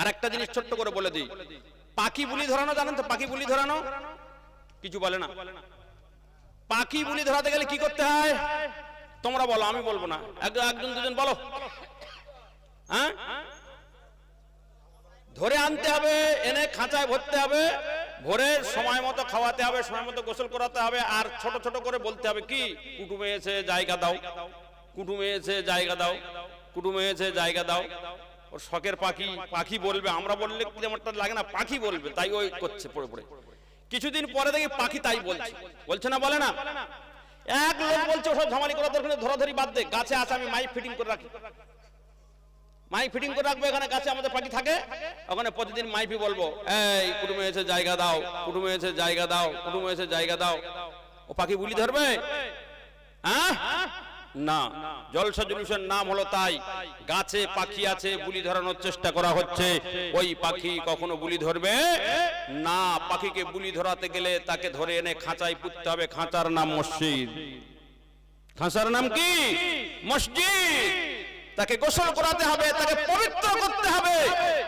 আর একটা জিনিস ছোট্ট করে বলে দিই। পাখি বুলি ধরানো, জানেন তো? পাখি বুলি ধরানো? কিছু বলে না। পাখি বুলি ধরাতে গেলে কি করতে হয়? তোমরা বলো, আমি বলব না। এক- একজন, দুজন, বলো। হ্যাঁ? ধরে আনতে হবে, এনে খাঁচায় ভরতে হবে, ভরে সময় মতো খাওয়াতে হবে, সময় মতো গোসল করাতে হবে, আর ছোট ছোট করে বলতে হবে কি? কুটুমে এসে জায়গা দাও। কুটুমে এসে জায়গা দাও। কুটুমে এসে জায়গা দাও। ওর শখের পাখি পাখি বলবে, আমরা বললে আমারটা লাগে না? পাখি বলবে, তাই ওই করছে পড়ে পড়ে। কিছুদিন পরে দেখি পাখি তাই বলছে। বলছে না, বলে না? এক লোক বলছে, ওসব ঝামালি করা দরকার ধরাধরি বাদ দে, গাছে আছে, আমি মাইক ফিটিং করে রাখি। মাইক ফিটিং করে রাখব, এখানে কাছে আমাদের পাখি থাকে? ওখানে প্রতিদিন মাইপি বলব, এই, কুটুমে এসে জায়গা দাও, কুটুমে এসে জায়গা দাও, কুটুমে এসে জায়গা দাও। ও পাখি বুলি ধরবে? হ্যাঁ? না। জলসা জুলুসের নাম হলো তাই। গাছে পাখি আছে, বুলি ধরানোর চেষ্টা করা হচ্ছে। ওই পাখি কখনো বুলি ধরবে না। পাখিকে বুলি ধরাতে গেলে তাকে ধরে এনে খাঁচায় পুঁততে হবে। খাঁচার নাম মসজিদ। খাঁচার নাম কি? মসজিদ। তাকে গোসল করাতে হবে, তাকে পবিত্র করতে হবে।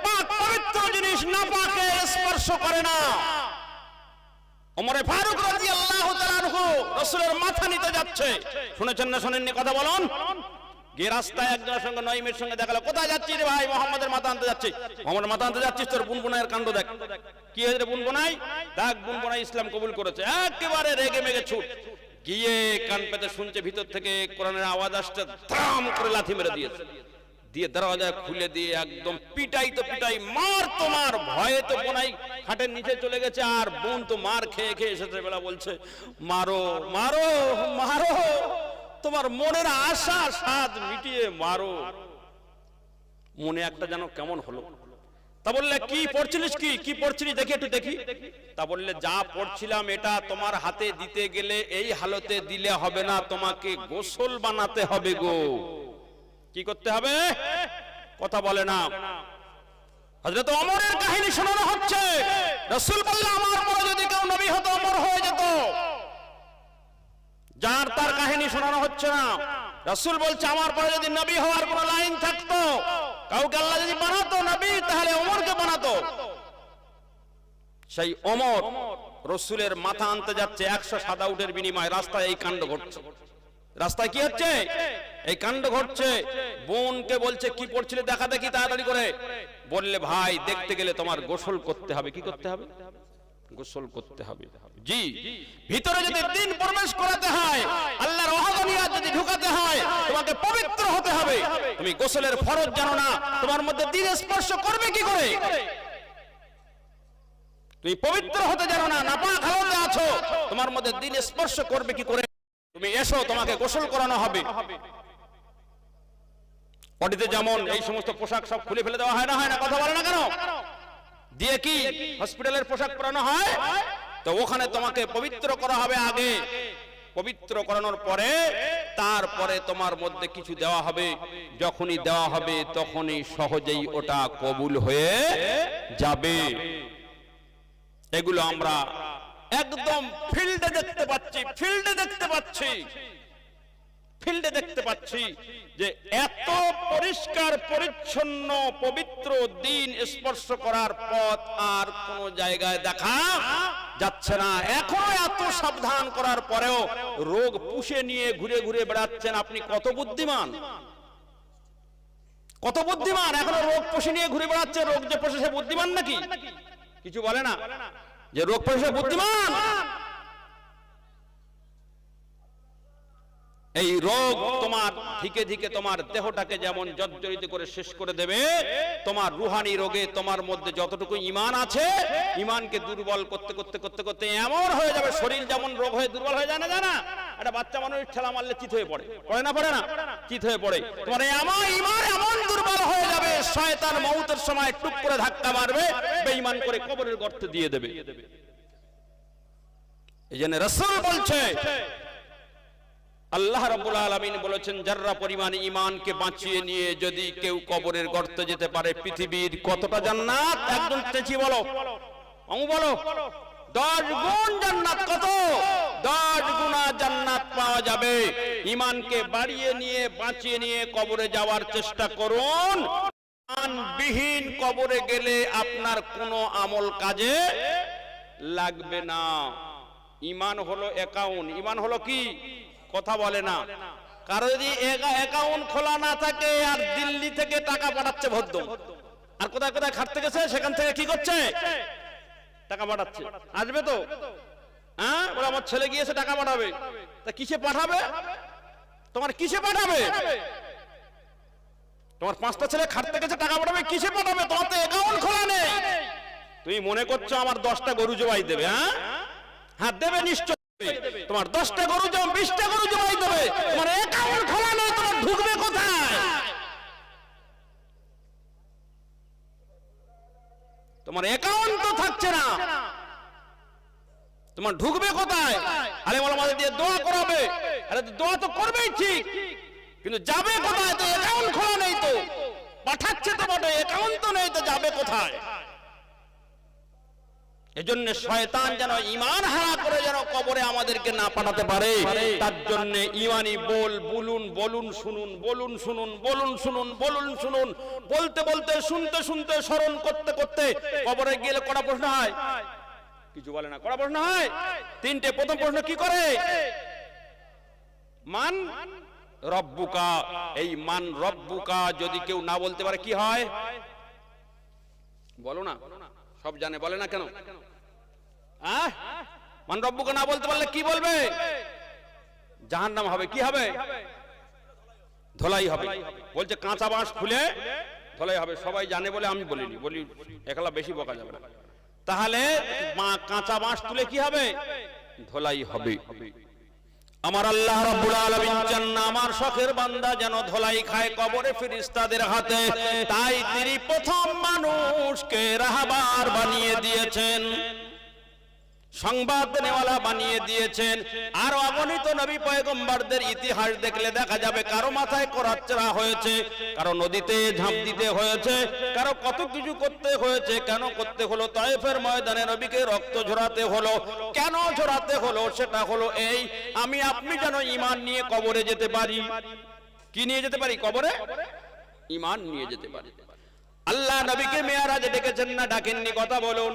পাক পবিত্র জিনিস না পাকে স্পর্শ করে না। ওমরে ফারুক আনহু মাথা নিতে যাচ্ছে। শুনেছেন না শুনেননি কথা বলুন? গিয়ে রাস্তায় একজনের সঙ্গে সঙ্গে কোথায় যাচ্ছিস রে ভাই? মোহাম্মদের মাথা আনতে যাচ্ছি। মাথা আনতে যাচ্ছিস? তোর দেখ। কি হয়েছে ইসলাম কবুল করেছে। একেবারে রেগে মেগে ছুট। গিয়ে কান পেতে শুনছে, ভিতর থেকে কোরআনের আওয়াজ আসছে, ধাম করে লাথি মেরে দিয়েছে। দিয়ে দরওয়াজা খুলে দিয়ে একদম পিটাই তো পিটাই, মার তোমার ভয়ে তো বোনাই খাটের নিচে চলে গেছে, আর বোন তো মার খেয়ে খেয়ে এসেছে, বেলা বলছে, মারো মারো মারো, তোমার মনের আশা স্বাদ মিটিয়ে মারো। মনে একটা যেন কেমন হলো। তা বললে, কি পড়ছিলিস কি? কি পড়ছিলিস দেখি একটু দেখি। তা বললে, যা পড়ছিলাম, এটা তোমার হাতে দিতে গেলে এই হালতে দিলে হবে না, তোমাকে গোসল বানাতে হবে গো। কি করতে হবে? কথা বলে না হযরত ওমরের কাহিনী শোনানো হচ্ছে। রাসূল বলল, আমার পরে যদি কেউ নবী হতো, ওমর হয়ে যেত। যার তার কাহিনী শোনানো হচ্ছে না। রাসূল বলছে, আমার পরে যদি নবী হওয়ার কোনো লাইন থাকতো, কাউকে আল্লাহ যদি বানাতো, নবী, তাহলে ওমরকে বানাতো। সেই ওমর রসুলের মাথা আনতে যাচ্ছে, একশো সাদা উটের বিনিময়ে রাস্তায় এই কাণ্ড ঘটছে। রাস্তায় কি হচ্ছে? এই কাণ্ড ঘটছে। বোনকে বলছে, কি পড়ছিলে? দেখা দেখি তাড়াতাড়ি করে। বললে, ভাই, দেখতে গেলে তোমার গোসল করতে হবে। কি করতে হবে? গোসল করতে হবে। জি, ভিতরে যদি দিন প্রবেশ করাতে হয়, আল্লাহর ওয়াহদানিয়াত যদি ঢুকাতে হয়, তোমাকে পবিত্র হতে হবে। তুমি গোসলের ফরজ জানো না, তোমার মধ্যে দিন স্পর্শ করবে কি করে? তুমি পবিত্র হতে জানো না, নাপাক হালতে আছো, তোমার মধ্যে দিন স্পর্শ করবে কি করে? তুমি এসো, তোমাকে গোসল করানো হবে। পটিতে যেমন এই সমস্ত পোশাক সব খুলে ফেলে দেওয়া হয় না হয় না? কথা বলে না কেন? দিয়ে কি হসপিটালের পোশাক পরানো হয়? তো ওখানে তোমাকে পবিত্র করা হবে আগে। পবিত্র করানোর পরে তারপরে তোমার মধ্যে কিছু দেওয়া হবে। যখনই দেওয়া হবে তখনই সহজেই ওটা কবুল হয়ে যাবে। এগুলো আমরা একদম ফিল্ডে দেখতে পাচ্ছি, ফিল্ডে দেখতে পাচ্ছি। ফিল্ডে দেখতে পাচ্ছি যে এত পরিষ্কার, পরিচ্ছন্ন, পবিত্র দিন স্পর্শ করার পথ আর কোন জায়গায় দেখা যাচ্ছে না। এখনও এত সাবধান করার পরেও রোগ পুষে নিয়ে ঘুরে ঘুরে বেড়াচ্ছেন আপনি কত বুদ্ধিমান? কত বুদ্ধিমান? এখনও রোগ পুষে নিয়ে ঘুরে বেড়াচ্ছে রোগ যে পোষে সে বুদ্ধিমান নাকি? কিছু বলে না? যে রোগ পয়সা বুদ্ধিমান। এই রোগ তোমার ধিকে ধিকে তোমার দেহটাকে যেমন জর্জরিত করে শেষ করে দেবে, তোমার রুহানি রোগে তোমার মধ্যে যতটুকু ইমান আছে, ইমানকে দুর্বল করতে করতে করতে করতে এমন হয়ে যাবে, শরীর যেমন রোগ হয়ে দুর্বল হয়ে যায় না জানা একটা বাচ্চা মানুষ ঠেলা মারলে চিত হয়ে পড়ে। পড়ে না পড়ে না? চিত হয়ে পড়ে। তোমার এমন ইমান এমন দুর্বল হয়ে যাবে, শয়তান মৌতের সময় টুক করে ধাক্কা মারবে, বেঈমান করে কবরের গর্তে দিয়ে দেবে। এই জন্য রসুল বলছে, আল্লাহ রাব্বুল আলামিন বলেছেন, যাররা পরিমাণ ঈমানকে বাঁচিয়ে নিয়ে যদি কেউ কবরের গর্তে যেতে পারে, পৃথিবীর কতটা জান্নাত? একদম চেঁচিয়ে বলো। অমু বলো। দশ গুণ জান্নাত কত? দশ গুণা জান্নাত পাওয়া যাবে। ঈমানকে বাড়িয়ে নিয়ে, বাঁচিয়ে নিয়ে কবরে যাওয়ার চেষ্টা করুন। ইমানবিহীন কবরে গেলে আপনার কোনো আমল কাজে লাগবে না। ইমান হলো অ্যাকাউন্ট ইমান হলো কি? কথা বলে না। কারও যদি অ্যাকাউন্ট খোলা না থাকে আর দিল্লি থেকে টাকা পাঠাচ্ছে ভদ্র আর কোথায় কোথায় খাটতে গেছে, সেখান থেকে কি করছে? টাকা পাঠাচ্ছে। আসবে তো? হ্যাঁ? বলে, আমার ছেলে গিয়েছে টাকা পাঠাবে। তা কিসে পাঠাবে? তোমার কিসে পাঠাবে? তোমার পাঁচটা ছেলে খাটতে গেছে, টাকা পাঠাবে, কিসে পাঠাবে? তোমার তো অ্যাকাউন্ট খোলা নেই। তুমি মনে করছ আমার দশটা গরু জবাই দেবে হ্যাঁ? হ্যাঁ দেবে নিশ্চয়। তোমার দশটা গরু জম বিশটা গরু জবাই দেবে, তোমার অ্যাকাউন্ট খোলা নেই, তোমার ঢুকবে কোথায়? তোমার অ্যাকাউন্ট তো থাকছে না। তোমার ঢুকবে কোথায়? আরে আমাদের দিয়ে দোয়া করাবে। আরে দোয়া তো করবেই ঠিক। কিন্তু যাবে কোথায় তো অ্যাকাউন্ট খোলা নেই তো। পাঠাচ্ছে তো বটে অ্যাকাউন্ট তো নেই তো, যাবে কোথায়? এজন্য শয়তান যেন ইমান হারা করে যেন কবরে আমাদেরকে না পাঠাতে পারে। তার জন্য ইমানি বল, বলুন বলুন, শুনুন বলুন শুনুন বলুন শুনুন বলুন, শুনুন। বলতে বলতে, শুনতে শুনতে, স্মরণ করতে করতে কবরে গেলে কটা প্রশ্ন হয়? কিছু বলে না। কটা প্রশ্ন হয়? তিনটে। প্রথম প্রশ্ন কি করে? মান রব্বুকা। এই মান রব্বুকা যদি কেউ না বলতে পারে, কি হয়? বলো না। সব জানে, বলে না কেন? মান রব্বুকা না বলতে পারলে কি বলবে? জাহান নাম হবে। কি হবে? ধোলাই হবে। বলছে, কাঁচা বাঁশ খুলে ধোলাই হবে। সবাই জানে বলে আমি বলিনি। বলি, একলা বেশি বকা যাবে না। তাহলে কাঁচা বাঁশ তুলে কি হবে? ধোলাই হবে। আমার আল্লাহ রাব্বুল আলামিন চান না আমার শখের বান্দা যেন ধোলাই খায় কবরে ফেরেশতাদের হাতে। তাই তিনি প্রথম মানুষকে রাহাবার বানিয়ে দিয়েছেন। সংবাদ নেওয়ালা বানিয়ে দিয়েছেন। আর অগণিত নবী পয়গম্বরদের ইতিহাস দেখলে দেখা যাবে কারও মাথায় করাচ্চরা হয়েছে, কারও নদীতে ঝাঁপ দিতে হয়েছে, কারও কত কিছু করতে হয়েছে, কেন করতে হলো, তায়েফের ময়দানে নবীকে রক্ত ঝরাতে হলো, কেন ঝরাতে হলো, সেটা হলো এই, আমি আপনি যেন ইমান নিয়ে কবরে যেতে পারি। কি নিয়ে যেতে পারি, কবরে? ইমান নিয়ে যেতে পারি। আল্লাহ নবীকে মেয়ারাজে ডেকেছেন না, ডাকেননি, কথা বলুন।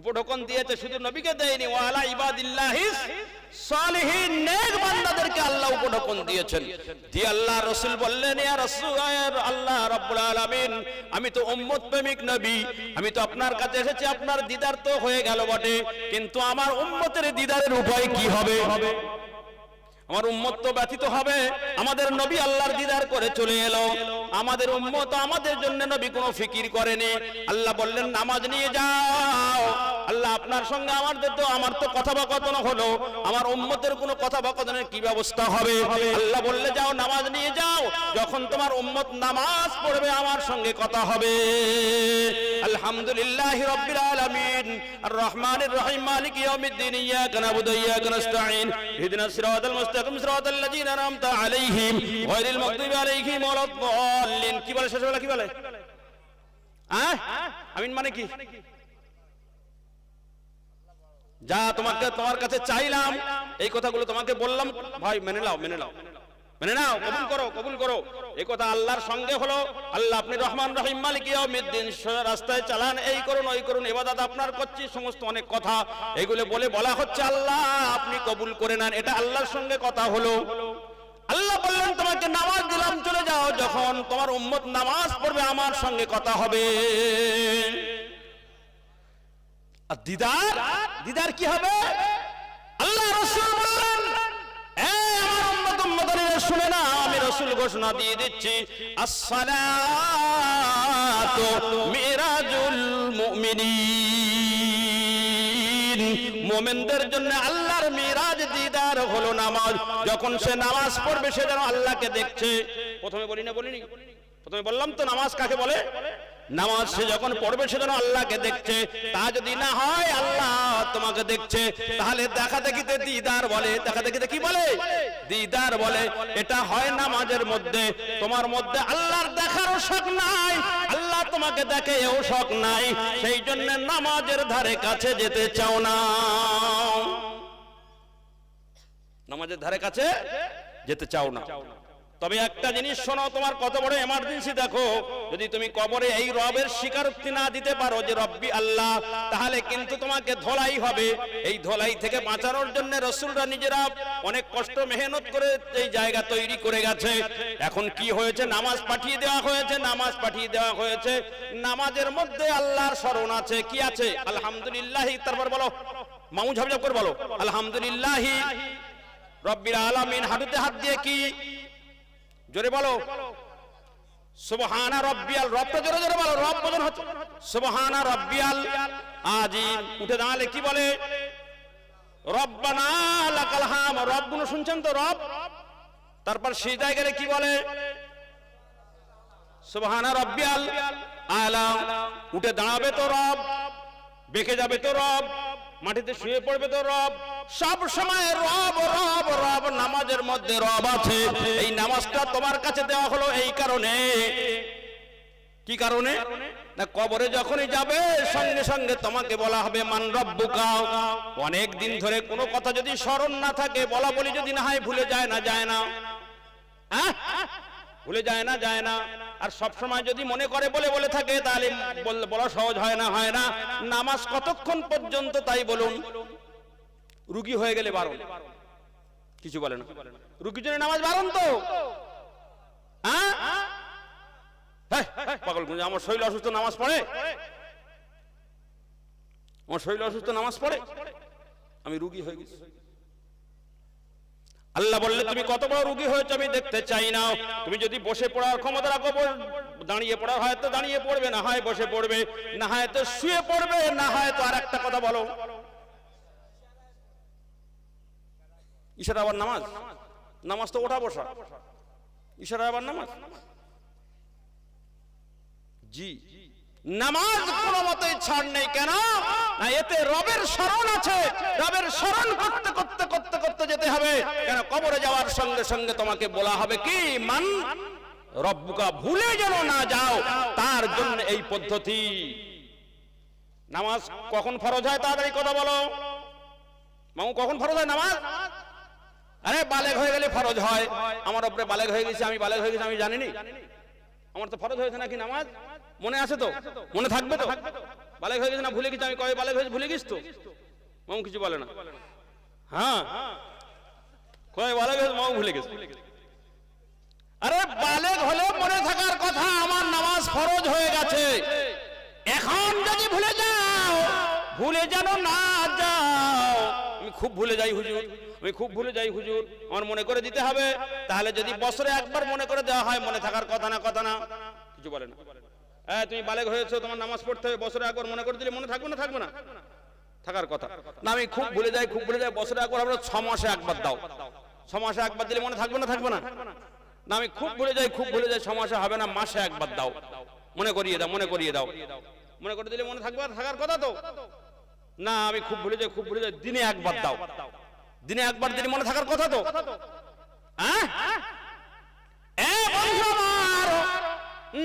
উপঢকন দিয়েছে, শুধু নবীকে দেয়নি। ওয়ালা ইবাদিল্লাহিস সালিহিন, নেক বান্দাদেরকে আল্লাহ উপঢকন দিয়েছেন। দিয়ে আল্লাহ রাসূল বললেন, ইয়া রাসূল, আল্লাহ রাব্বুল আলামিন, আমি তো উম্মত প্রেমিক নবী, আমি তো আপনার কাছে এসেছি, আপনার দিদার তো হয়ে গেল বটে, কিন্তু আমার উম্মতের দিদারের উপায় কি হবে? আমার উম্মত তো ব্যথিত হবে। আমাদের নবী আল্লাহর দিদার করে চলে এলো। আমাদের উম্মত আমাদের জন্য নবী কোনো ফিকির করেনি। আল্লাহ বললেন, নামাজ নিয়ে যাও। আল্লাহ আপনার সঙ্গে আমাদের তো আমার তো কথোপকথন হলো। আমার উম্মতের কোনো কথোপকথনের কি ব্যবস্থা হবে? আল্লাহ বললে যাও, নামাজ নিয়ে যাও। যখন তোমার উম্মত নামাজ পড়বে, আমার সঙ্গে কথা হবে। আলহামদুলিল্লাহ রব্বিল আলামিন। আর রহমানির রহিম, মালিক ইয়াউমিদ্দিন, ইয়াকা নাবুদু, ইয়াকা নাস্তাঈন। ইহদিনাস সিরাতাল মুস্তাকিম, সিরাতাল লাযিনা আনআমতা আলাইহিম। গায়রিল মাগদুবি আলাইহিম ওয়ালাদ-দাল্লিন কি বলে শেষ বেলা, কি বলে? আমিন মানে কি? যা তোমাকে তোমার কাছে চাইলাম, এই কথাগুলো তোমাকে বললাম। ভাই, মেনে নাও মেনে নাও। মেনে নাও, কবুল করো কবুল করো। এই কথা আল্লাহর সঙ্গে হলো, আল্লাহ আপনি রহমান রহিম, মালিক সোজা রাস্তায় চালান, এই করুন, ওই করুন ইবাদত আপনার করছি, সমস্ত অনেক কথা। এগুলো বলে বলা হচ্ছে, আল্লাহ আপনি কবুল করে নেন। এটা আল্লাহর সঙ্গে কথা হলো। আল্লাহ বললেন, তোমাকে নামাজ দিলাম, চলে যাও। যখন তোমার উম্মত নামাজ পড়বে, আমার সঙ্গে কথা হবে। দিদার দিদার কি হবে? আল্লাহ রসুল বললেন "এই আমার উম্মত উম্মতানিরা শুনে না আমি রসুল ঘোষণা দিয়ে দিচ্ছি, আসসালাতু মিরাজুল মুমিনিন। মোমেনদের জন্য আল্লাহর মিরাজ দিদার হলো নামাজ। যখন সে নামাজ পড়বে, সে যেন আল্লাহকে দেখছে। প্রথমে বলি না, বলিনি? প্রথমে বললাম তো নামাজ কাকে বলে? নামাজ সে যখন পড়বে, সে যেন আল্লাহকে দেখছে। তা যদি না হয়, আল্লাহ তোমাকে দেখছে। তাহলে দেখা দেখিতে দিদার বলে, দেখা দেখিতে কি বলে? দিদার বলে, এটা হয় নামাজের মধ্যে। তোমার মধ্যে আল্লাহর দেখারও শখ নাই, আল্লাহ তোমাকে দেখে এও শখ নাই। সেই জন্য নামাজের ধারে কাছে যেতে চাও না। নামাজের ধারে কাছে যেতে চাও না। তবে একটা জিনিস শোনো, তোমার কত বড় এমার্জেন্সি দেখো। যদি তুমি কবরে এই রবের স্বীকারোক্তি না দিতে পারো যে রব্বি আল্লাহ, তাহলে কিন্তু তোমাকে ধোলাই হবে। এই ধোলাই থেকে বাঁচানোর জন্য রসুলরা নিজেরা অনেক কষ্ট, মেহনত করে এই জায়গা তৈরি করে গেছে। এখন কি হয়েছে? নামাজ পাঠিয়ে দেওয়া হয়েছে, নামাজ পাঠিয়ে দেওয়া হয়েছে। নামাজের মধ্যে আল্লাহর স্মরণ আছে, কি আছে? আলহামদুলিল্লাহ, তারপর বলো। মামু ঝাপঝাপ করে বলো। আলহামদুলিল্লাহ রব্বির আলামিন হাঁটুতে হাত দিয়ে কি জোরে বলো। সুবহানা রব্বিয়াল রবটা জোরে জোরে বলো, রব বোঝানো হচ্ছে। সুবহানা রব্বিয়াল আজিম উঠে দাঁড়ালে কি বলে? রব্বানা লাকাল হাম রবগুলো শুনছেন তো? রব। তারপর সিজদায় গেলে কি বলে? সুবহানা রব্বিয়াল, আলা, উঠে দাঁড়াবে তো রব, বেঁকে যাবে তো রব। মাটিতে শুয়ে পড়বে তো রব। সব সময় রব রব রব, নামাজের মধ্যে রব আছে। এই নামাজটা তোমার কাছে দেওয়া হলো এই কারণে। কি কারণে? না, কবরে যখনই যাবে, সঙ্গে সঙ্গে তোমাকে বলা হবে, মান রব্বুকা। অনেক দিন ধরে কোনো কথা যদি স্মরণ না থাকে, বলা বলি যদি না হয়, ভুলে যায় না যায় না। হ্যাঁ? ভুলে যায় না যায় না। আর সব সময় যদি মনে করে বলে বলে থাকে তাহলে বলা সহজ হয় না হয় না। নামাজ কতক্ষণ পর্যন্ত তাই বলুন? রুগী হয়ে গেলে বারণ। কিছু বলে না। রুগীর জন্য নামাজ বারণ তো। হ্যাঁ? পাগল গুঞ্জা, আমার শরীর অসুস্থ নামাজ পড়ে? আমার শরীর অসুস্থ নামাজ পড়ে? আমি রুগী হয়ে গেছি। আল্লাহ বললে, তুমি কত বড় রুগী হয়েছে আমি দেখতে চাই না। তুমি যদি বসে পড়ার ক্ষমতা রাখো দাঁড়িয়ে পড়া হয় তো দাঁড়িয়ে পড়বে, না হয় বসে পড়বে, না হয় তো শুয়ে পড়বে, না হয় তো আর একটা কথা বলো। ইশারা আবার নামাজ? নামাজ তো ওঠা বসা। ইশারা আবার নামাজ? জি। নামাজ কোনো মতেই ছাড় নেই কেন? না এতে রবের স্মরণ আছে। রবের স্মরণ করতে করতে করতে করতে যেতে হবে। কেন কবরে যাওয়ার সঙ্গে সঙ্গে তোমাকে বলা হবে কি? মান রব্বুকা ভুলে যেন না যাও তার জন্য এই পদ্ধতি। নামাজ কখন ফরজ হয় তাড়াতাড়ি কথা বলো। মামু কখন ফরজ হয় নামাজ? আরে বালেগ হয়ে গেলে ফরজ হয়। আমার উপরে বালেগ হয়ে গেছে আমি বালেগ হয়ে গেছি আমি জানিনি। আমার তো ফরজ হয়েছে নাকি নামাজ? মনে আছে তো? মনে থাকবে তো? বালেগ হয়ে গেছে না ভুলে গেছি? আমি কবে বালেগ হয়েছে ভুলে গেছি তো? মামু কিছু বলে না। হ্যাঁ। কবে বালেগ হয়েছে মামু ভুলে গেছে। আরে বালেগ হলেও মনে থাকার কথা, আমার নামাজ ফরজ হয়ে গেছে। এখন যদি ভুলে যাও, ভুলে যেন না যাও, আমি খুব ভুলে যাই হুজুর। আমি খুব ভুলে যাই, হুজুর। আমার মনে করে দিতে হবে। তাহলে যদি বছরে একবার মনে করে দেওয়া হয়, মনে থাকার কথা না কথা না। কিছু বলে না। হ্যাঁ তুমি বালেগ হয়েছো, তোমার নামাজ পড়তে হবে, বছরে একবার মনে করে দিলে মনে থাকবে না থাকবে না? থাকার কথা। না, আমি খুব ভুলে যাই, খুব ভুলে যাই, বছরে একবার আমরা ছ মাসে একবার দাও। ছ মাসে একবার দিলে মনে থাকবে না থাকবে না? না, আমি খুব ভুলে যাই, খুব ভুলে যাই, ছ মাসে হবে না, মাসে একবার দাও। মনে করিয়ে দাও, মনে করিয়ে দাও। মনে করে দিলে মনে থাকবে থাকার কথা তো? না, আমি খুব ভুলে যাই, খুব ভুলে যাই, দিনে একবার দাও। দিনে একবার দিলে মনে থাকার কথা তো। হ্যাঁ?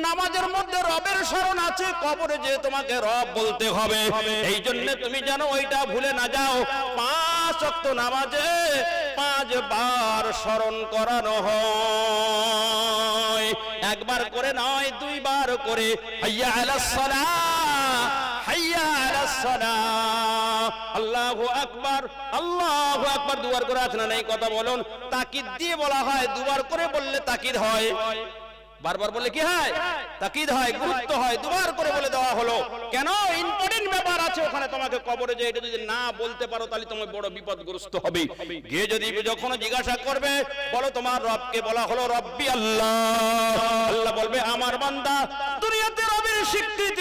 নামাজের মধ্যে রবের স্মরণ আছে, কবরে যে তোমাকে রব বলতে হবে। এই জন্য তুমি জানো ওইটা ভুলে না যাও। পাঁচ অক্ত নামাজে পাঁচ বার স্মরণ করানো হয়। একবার করে নয়, দুইবার করে। হাইয়া আলাস সালাহ কবরে যে না বলতে পারো, তাহলে তোমার বড় বিপদগ্রস্ত হবে। যদি যখন জিজ্ঞাসা করবে, বলো তোমার রবকে বলা হলো রব্বি আল্লাহ। আল্লাহ বলবে, আমার বান্দা, দুনিয়াতে রবের স্বীকৃতি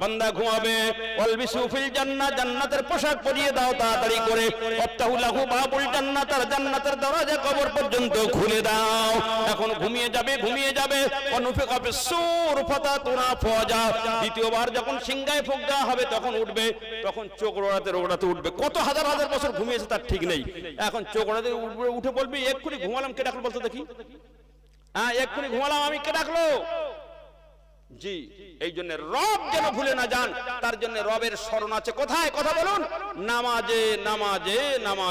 বান্দা ঘুমাবে। ওয়ালবিসু ফিল জান্নাহ, জান্নাতের পোশাক পরিয়ে দাও তাড়াতাড়ি করে। ওয়াফতাহু লাহু বাবুল জান্নাত আর জান্নাতের দরজা কবর পর্যন্ত খুলে দাও। এখন ঘুমিয়ে যাবে ঘুমিয়ে যাবে। অনুফিকা বিসুর ফাতাতুনা ফজা দ্বিতীয়বার যখন সিংহায় ফুক দেওয়া হবে, তখন উঠবে। তখন চোখ ওড়াতে ওড়াতে উঠবে। কত হাজার হাজার বছর ঘুমিয়েছে তার ঠিক নেই। এখন চোখ উঠবে, উঠে বলবি, এক্ষুনি ঘুমালাম, কে ডাকলো বলতো দেখি? হ্যাঁ এক্ষুনি ঘুমালাম, আমি কে ডাকলো? জি, এই জন্য রব যেন ভুলে না যান, তার জন্য রবের স্মরণ আছে। কোথায়? কথা বলুন। নামাজে নামাজে, নামাজ।